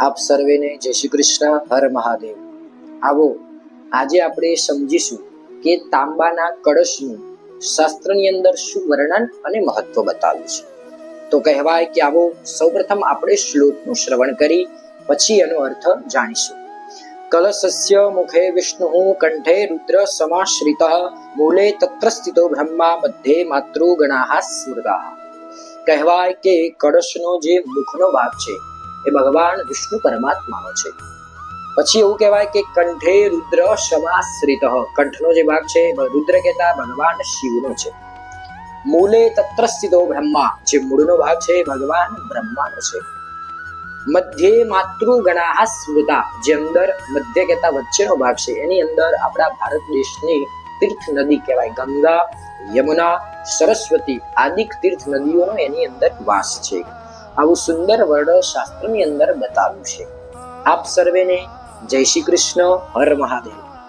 આપ સર્વેને જય શ્રી કૃષ્ણ, હર મહાદેવ. આવો, આજે આપણે સમજીશું કે તાંબાના કળશનું શાસ્ત્રની અંદર શું વર્ણન અને મહત્વ બતાવ્યું છે. તો કહેવાય કે આવો, સૌપ્રથમ આપણે શ્લોકનું શ્રવણ કરી, પછી એનો અર્થ જાણીશું. કલશસ્ય મુખે વિષ્ણુ કંઠે રુદ્ર સમાશ્રિત, મૂલે તત્ર સ્થિતો બ્રહ્મા મધ્યે માતૃગણાઃ સુરગા. કહેવાય કે કળશનો જે મુખનો ભાગ છે એ ભગવાન વિષ્ણુ પરમાત્માનો છે. પછી એવું કહેવાય કે કંઠે રુદ્ર સમાશ્રિત કંઠનો જે ભાગ છે રુદ્ર કહેતા ભગવાન શિવનો છે. મૂલે તત્ર સ્થિતો બ્રહ્મા. જે મૂળનો ભાગ છે ભગવાન બ્રહ્માનો છે. મધ્યે માતૃગણાઃ સ્મૃતા. જે અંદર મધ્ય કહેતા વચ્ચેનો ભાગ છે, એની અંદર આપણા ભારત દેશની તીર્થ નદી કહેવાય. ગંગા, યમુના, સરસ્વતી આદિક તીર્થ નદીઓનો એની અંદર વાસ છે. આવું સુંદર વર્ણ શાસ્ત્રની અંદર બતાવ્યું છે. આપ સર્વેને જય શ્રી કૃષ્ણ હર મહાદેવ.